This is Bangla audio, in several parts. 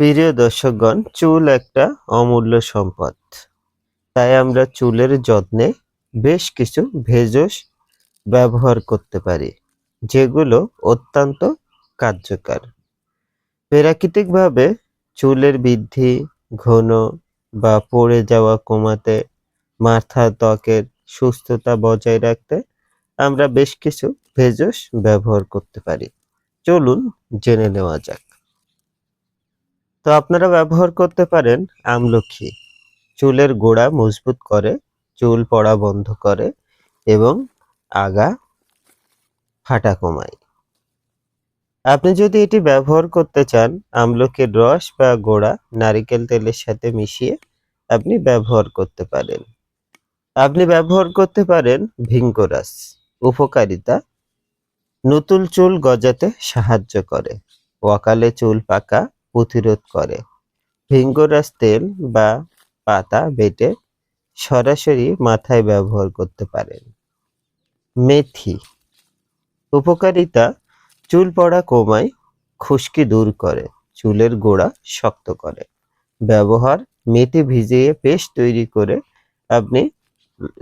প্রিয় দর্শকগণ, চুল একটা অমূল্য সম্পদ। তাই আমরা চুলের যত্নে বেশ কিছু ভেষজ ব্যবহার করতে পারি, যেগুলো অত্যন্ত কার্যকর। প্রাকৃতিকভাবে চুলের বৃদ্ধি, ঘন বা পড়ে যাওয়া কমাতে মাথা ত্বকের সুস্থতা বজায় রাখতে আমরা বেশ কিছু ভেষজ ব্যবহার করতে পারি। চলুন জেনে নেওয়া যাক। তো আপনারা ব্যবহার করতে পারেন আমলকি চুলের গোড়া মজবুত করে, চুল পড়া বন্ধ করে এবং আগা ফাটা কমায়। আপনি যদি এটি ব্যবহার করতে চান আমলকির রস বা গোড়া নারিকেল তেলের সাথে মিশিয়ে আপনি ব্যবহার করতে পারেন। আপনি ব্যবহার করতে পারেন ভিঙ্গরাস উপকারিতা। নতুন চুল গজাতে সাহায্য করে। অকালে চুল পাকা প্রতিরোধ করে। ভিঙ্গরাস তেল বা পাতা বেটে সরাসরি মাথায় ব্যবহার করতে পারেন। মেথি। উপকারিতা, চুল পড়া কমায়, খুশকি দূর করে, চুলের গোড়া শক্ত করে। ব্যবহার, মেথি ভিজিয়ে পেস্ট তৈরি করে আপনি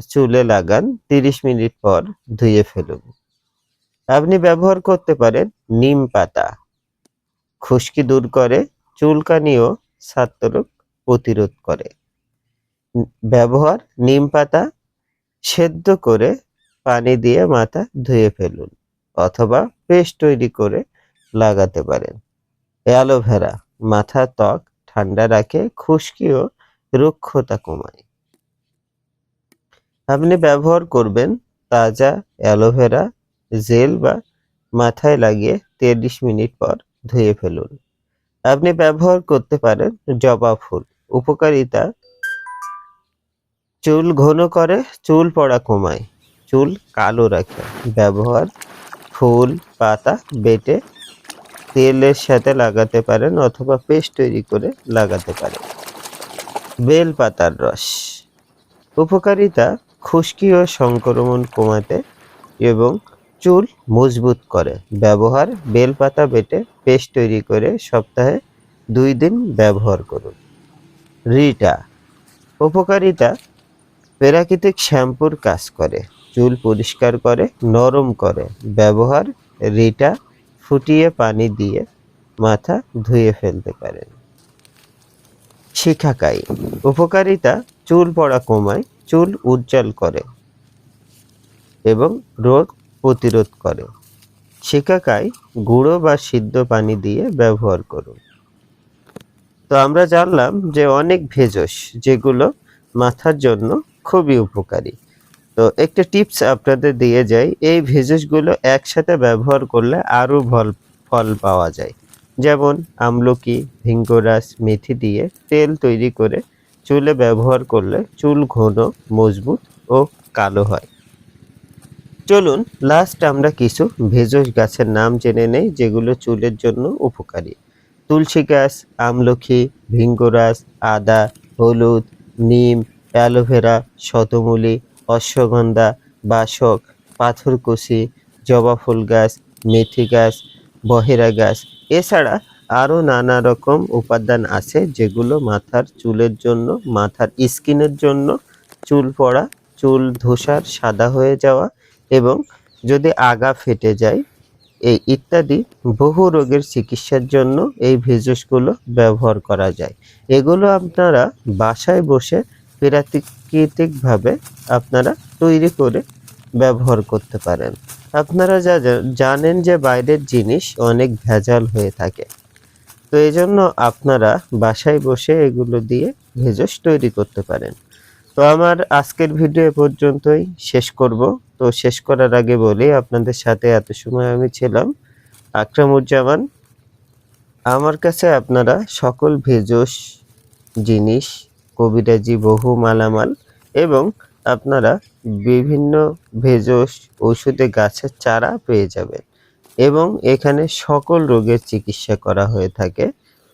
চুলে লাগান, তিরিশ মিনিট পর ধুয়ে ফেলুন। আপনি ব্যবহার করতে পারেন নিম পাতা। খুশকি দূর করে চুলকানি ও ছাত্ররোগ প্রতিরোধ করে। ব্যবহার, নিম পাতা সেদ্ধ করে পানি দিয়ে মাথা ধুয়ে ফেলুন অথবা পেস্ট তৈরি করে লাগাতে পারেন। অ্যালোভেরা, মাথা ত্বক ঠান্ডা রাখে খুশকি ও রুক্ষতা কমায়। আপনি ব্যবহার করবেন তাজা অ্যালোভেরা জেল বা মাথায় লাগিয়ে তিরিশ মিনিট পর ধুয়ে ফেলুন। আপনি ব্যবহার করতে পারেন জবা ফুল, উপকারিতা। চুল ঘন করে, চুল পড়া কমায়। চুল কালো রাখে। ব্যবহার ফুল, পাতা বেটে তেলের সাথে লাগাতে পারেন অথবা পেস্ট তৈরি করে লাগাতে পারেন। বেল পাতার রস। উপকারিতা, খুশকি ও সংক্রমণ কমাতে এবং চুল মজবুত করে। ব্যবহার, বেলপাতা বেটে পেস্ট তৈরি করে সপ্তাহে দুই দিন ব্যবহার করুন। রিটা, উপকারিতা, প্রাকৃতিক শ্যাম্পুর কাজ করে, চুল পরিষ্কার করে, নরম করে। ব্যবহার, রিটা ফুটিয়ে পানি দিয়ে মাথা ধুয়ে ফেলতে পারেন। শিখাকাই, উপকারিতা, চুল পড়া কমায়, চুল উজ্জ্বল করে এবং রোগ প্রতিরোধ করে। শিকাকাই গুঁড়ো বা সিদ্ধ পানি দিয়ে ব্যবহার করুন। তো আমরা জানলাম যে অনেক ভেষজ যেগুলো মাথার জন্য খুবই উপকারী। তো একটা টিপস আপনাদের দিয়ে যাই, এই ভেষজগুলো একসাথে ব্যবহার করলে আরও ফল ফল পাওয়া যায়। যেমন আমলকি, ভিঙ্গরাস, মেথি দিয়ে তেল তৈরি করে চুলে ব্যবহার করলে চুল ঘন, মজবুত ও কালো হয়। চলুন লাস্ট আমরা কিছু ভেষজ গাছের নাম জেনে নেই, যেগুলো চুলের জন্য উপকারী। তুলসী গাছ, আমলখি ভিঙ্গরাস আদা, হলুদ, নিম, অ্যালোভেরা, শতমূলি, অশ্বগন্ধা, বাসক পাথরকুশি জবা ফুল গাছ, মেথি গাছ, বহেরা গাছ। এছাড়া আরও নানা রকম উপাদান আছে, যেগুলো মাথার চুলের জন্য, মাথার স্কিনের জন্য চুল পড়া, চুল ধূসার সাদা হয়ে যাওয়া এবং যদি আগা ফেটে যায়, এই ইত্যাদি বহু রোগের চিকিৎসার জন্য এই ভেষজগুলো ব্যবহার করা যায়। এগুলো আপনারা বাসায় বসে প্রাকৃতিকভাবে আপনারা তৈরি করে ব্যবহার করতে পারেন। আপনারা যা জানেন যে বাইরের জিনিস অনেক ভেজাল হয়ে থাকে। তো এই জন্য আপনারা বাসায় বসে এগুলো দিয়ে ভেষজ তৈরি করতে পারেন। তো আমার আজকের ভিডিও পর্যন্তই শেষ করব। তো শেষ করার আগে বলি, আপনাদের সাথে এত সময় আমি ছিলাম, আকরামুজ্জামান। আমার কাছে আপনারা সকল ভেষজ জিনিস, কবিরাজি বহু মালামাল এবং আপনারা বিভিন্ন ভেষজ ওষুধে গাছের চারা পেয়ে যাবেন এবং এখানে সকল রোগের চিকিৎসা করা হয়ে থাকে।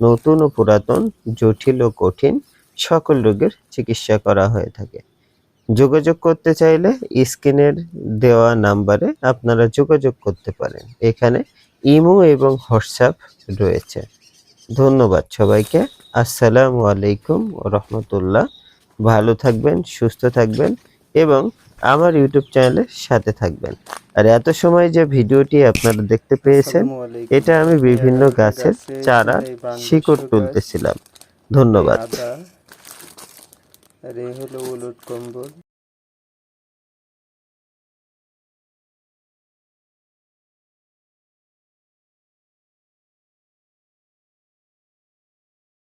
নতুন ও পুরাতন, জটিল ও কঠিন। সকল রোগের চিকিৎসা করা হয়ে থাকে। যোগাযোগ করতে চাইলে স্ক্রিনের দেওয়া নাম্বারে আপনারা যোগাযোগ করতে পারেন। এখানে ইমো এবং হোয়াটসঅ্যাপ রয়েছে। ধন্যবাদ সবাইকে। আসসালামু আলাইকুম রহমতুল্লাহ। ভালো থাকবেন সুস্থ থাকবেন এবং আমার ইউটিউব চ্যানেলের সাথে থাকবেন। আর এত সময় যে ভিডিওটি আপনারা দেখতে পেয়েছেন এটা আমি বিভিন্ন গাছের চারা শিকড় তুলতেছিলাম। ধন্যবাদ। আর এই হলো উলট কম্বল।